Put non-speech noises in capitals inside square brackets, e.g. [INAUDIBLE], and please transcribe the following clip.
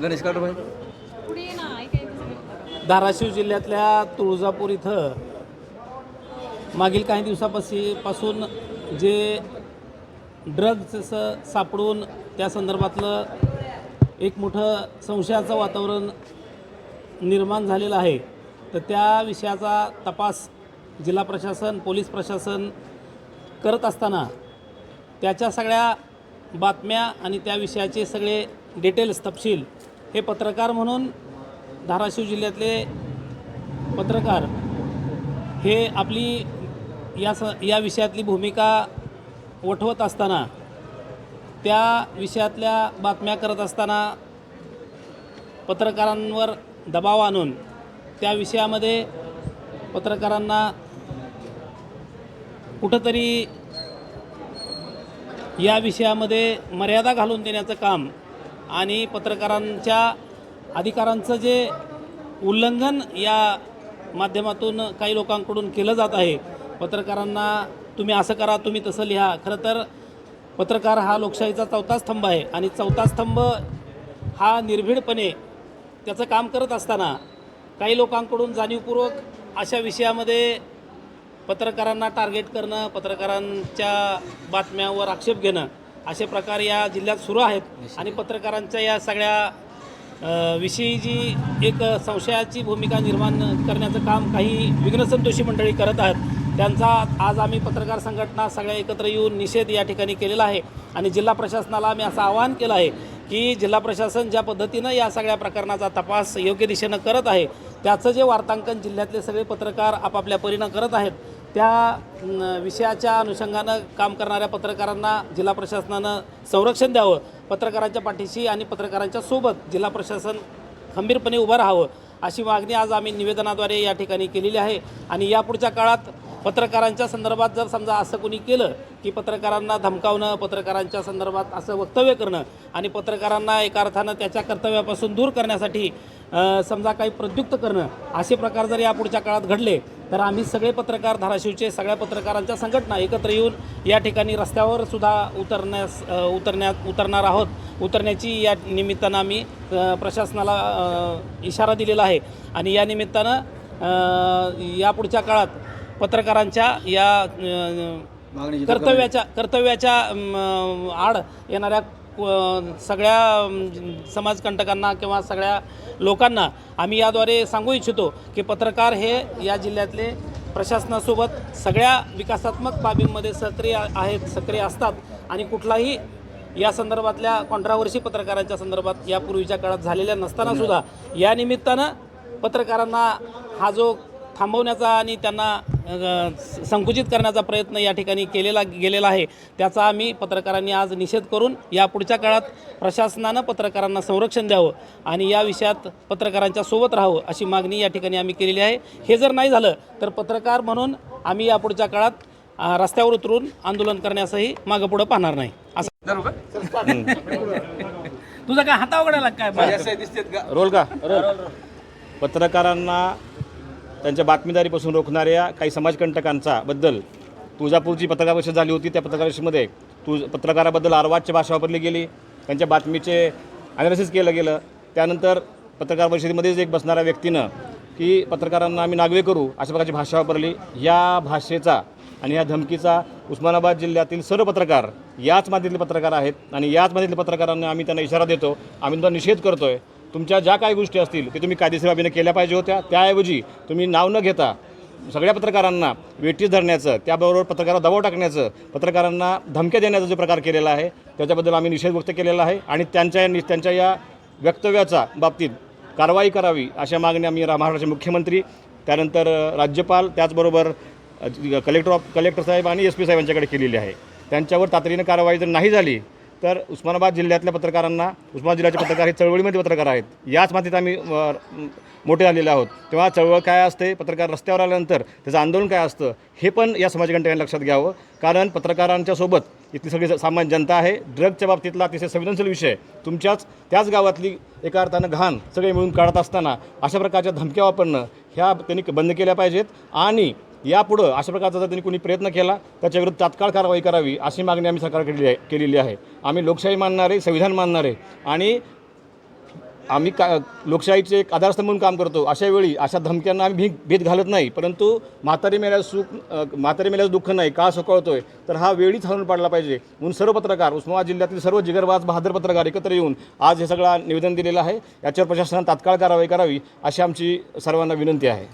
गणेश काढू भाई धाराशिव जिल्ह्यातल्या तुळजापूर इथं मागील काही दिवसापासी पासून जे ड्रग्ज सापडून त्या संदर्भातलं एक मोठं संशयाचं वातावरण निर्माण झालेलं आहे. तर त्या विषयाचा तपास जिल्हा प्रशासन पोलीस प्रशासन करत असताना त्याच्या सगळ्या बातम्या आणि त्या विषयाचे सगळे डिटेल्स तपशील हे पत्रकार म्हणून धाराशिव जिल्ह्यातले पत्रकार हे आपली या स या विषयातली भूमिका वठवत असताना त्या विषयातल्या बातम्या करत असताना पत्रकारांवर दबाव आणून त्या विषयामध्ये पत्रकारांना कुठंतरी या विषयामध्ये मर्यादा घालून देण्याचं काम आणि पत्रकारांच्या अधिकारांचं जे उल्लंघन या माध्यमातून काही लोकांकडून केलं जात आहे पत्रकारांना तुम्ही असं करा तुम्ही तसं लिहा. खरं तर पत्रकार हा लोकशाहीचा चौथा स्तंभ आहे आणि चौथा स्तंभ हा निर्भीडपणे त्याचं काम करत असताना काही लोकांकडून जाणीवपूर्वक अशा विषयामध्ये पत्रकारांना टार्गेट करणं पत्रकारांच्या बातम्यावर आक्षेप घेणं असे प्रकार या जिल्ह्यात सुरू आहेत. आणि पत्रकारांच्या या सगळ्या विषयी जी एक संशयाची भूमिका निर्माण करण्याचं काम काही विघ्नसंतोषी मंडळी करत आहेत त्यांचा आज आम्ही पत्रकार संघटना सगळ्या एकत्र येऊन निषेध या ठिकाणी केलेला आहे. आणि जिल्हा प्रशासनाला आम्ही असं आवाहन केलं आहे की जिल्हा प्रशासन ज्या पद्धतीनं या सगळ्या प्रकरणाचा तपास योग्य दिशेनं करत आहे त्याचं जे वार्तांकन जिल्ह्यातले सगळे पत्रकार आपापल्या परीनं करत आहेत त्या विषयाच्या अनुषंगानं काम करणाऱ्या पत्रकारांना जिल्हा प्रशासनानं संरक्षण द्यावं पत्रकारांच्या पाठीशी आणि पत्रकारांच्या सोबत जिल्हा प्रशासन खंबीरपणे उभं राहावं अशी मागणी आज आम्ही निवेदनाद्वारे या ठिकाणी केलेली आहे. आणि यापुढच्या काळात पत्रकारांच्या संदर्भात जर समजा असं कोणी केलं की पत्रकारांना धमकावणं पत्रकारांच्या संदर्भात असं वक्तव्य करणं आणि पत्रकारांना एका अर्थानं त्याच्या कर्तव्यापासून दूर करण्यासाठी समजा काही प्रद्युक्त करणं असे प्रकार जर या पुढच्या काळात घडले तर आम्ही सगळे पत्रकार धाराशिवचे सगळ्या पत्रकारांच्या संघटना एकत्र येऊन या ठिकाणी रस्त्यावर सुद्धा उतरण्यास उतरण्यात उतरणार आहोत. उतरण्याची या निमित्तानं आम्ही प्रशासनाला इशारा दिलेला आहे. आणि या निमित्तानं या पुढच्या काळात पत्रकारांच्या या कर्तव्याच्या कर्तव्याच्या आड येणाऱ्या सगळ्या समाजकंटकांना किंवा सगळ्या लोकांना आम्ही याद्वारे सांगू इच्छितो की पत्रकार हे या जिल्ह्यातले प्रशासनासोबत सगळ्या विकासात्मक बाबींमध्ये सक्रिय आहेत सक्रिय असतात आणि कुठलाही या संदर्भातल्या कॉन्ट्रावर्सी पत्रकारांच्या संदर्भात यापूर्वीच्या काळात झालेल्या नसताना सुद्धा या निमित्तानं पत्रकारांना हा जो थांबवण्याचा आणि त्यांना संकुचित करण्याचा प्रयत्न या ठिकाणी केलेला गेलेला आहे. त्याचा आम्ही पत्रकारांनी आज निषेध करून या पुढच्या काळात प्रशासनानं पत्रकारांना संरक्षण द्यावं आणि या विषयात पत्रकारांच्या सोबत राहावं अशी मागणी या ठिकाणी आम्ही केलेली आहे. हे जर नाही झालं तर पत्रकार म्हणून आम्ही या पुढच्या काळात रस्त्यावर उतरून आंदोलन करण्यासही मागं पुढं पाहणार नाही. असं? [LAUGHS] तुझं काय हातावगडायला काय माझे असे दिसतेत का? रोल का? पत्रकारांना त्यांच्या बातमीदारीपासून रोखणाऱ्या काही समाजकंटकांचा बद्दल तुळजापूरची पत्रकार परिषद झाली होती. त्या पत्रकार परिषदेमध्ये पत्रकाराबद्दल आरवाच्य भाषा वापरली गेली. त्यांच्या बातमीचे ॲनालिसिस केलं गेलं. त्यानंतर पत्रकार परिषदेमध्येच एक बसणाऱ्या व्यक्तीनं की पत्रकारांना आम्ही नागवे करू अशा प्रकारची भाषा वापरली. या भाषेचा आणि या धमकीचा उस्मानाबाद जिल्ह्यातील सर्व पत्रकार याच मातीतले पत्रकार आहेत आणि याच मातीतले पत्रकारांना आम्ही त्यांना इशारा देतो. आम्ही त्यांचा निषेध करतो आहे तुमच्या ज्या काही गोष्टी असतील ते तुम्ही कायदेशीर बाबीने केल्या पाहिजे होत्या. त्याऐवजी तुम्ही नाव न घेता सगळ्या पत्रकारांना वेटीस धरण्याचं त्याबरोबर पत्रकारावर दबाव टाकण्याचं पत्रकारांना धमक्या देण्याचा जो प्रकार केलेला आहे त्याच्याबद्दल आम्ही निषेध व्यक्त केलेला आहे आणि त्यांच्या या- त्यांच्या या वक्तव्याचा बाबतीत कारवाई करावी अशा मागण्या आम्ही रा- महाराष्ट्राचे मुख्यमंत्री त्यानंतर राज्यपाल त्याचबरोबर कलेक्टर ऑफ कलेक्टर साहेब आणि एस पी साहेब यांच्याकडे केलेली आहे. त्यांच्यावर तातडीनं कारवाई जर नाही झाली तर उस्मानाबाद जिल्ह्यातल्या पत्रकारांना उस्मानाबाद जिल्ह्याचे पत्रकार हे चळवळीमध्ये पत्रकार आहेत. याच मातीत आम्ही मोठे झालेले आहोत. तेव्हा चळवळ काय असते पत्रकार रस्त्यावर आल्यानंतर त्याचं आंदोलन काय असतं हे पण या समाजकंटकांनी लक्षात घ्यावं. कारण पत्रकारांच्या सोबत इथली सगळी सामान्य जनता आहे. ड्रगच्या बाबतीतला अतिशय संवेदनशील विषय. तुमच्याच त्याच गावातली एका अर्थानं घाण सगळे मिळून काढत असताना अशा प्रकारच्या धमक्या वापरणं ह्या त्यांनी बंद केल्या पाहिजेत. आणि यापुढं अशा प्रकारचा जर त्यांनी कोणी प्रयत्न केला त्याच्याविरुद्ध तात्काळ कारवाई करावी अशी मागणी आम्ही सरकारकडे आहे केलेली आहे. आम्ही लोकशाही मानणारे संविधान मानणारे आणि आम्ही का लोकशाहीचे एक आधारस्तंभ म्हणून काम करतो. अशा वेळी अशा धमक्यांना आम्ही भी भीत घालत नाही. परंतु म्हातारी मेल्यास सुख म्हातारी मेल्यास दुःख नाही का सुकळतोय. तर हा वेळीच हाणून पाडला पाहिजे. म्हणून सर्व पत्रकार उस्मानाबाद जिल्ह्यातील सर्व जिगरवाज बहादर पत्रकार एकत्र येऊन आज हे सगळं निवेदन दिलेलं आहे. याच्यावर प्रशासनानं तात्काळ कारवाई करावी अशी आमची सर्वांना विनंती आहे.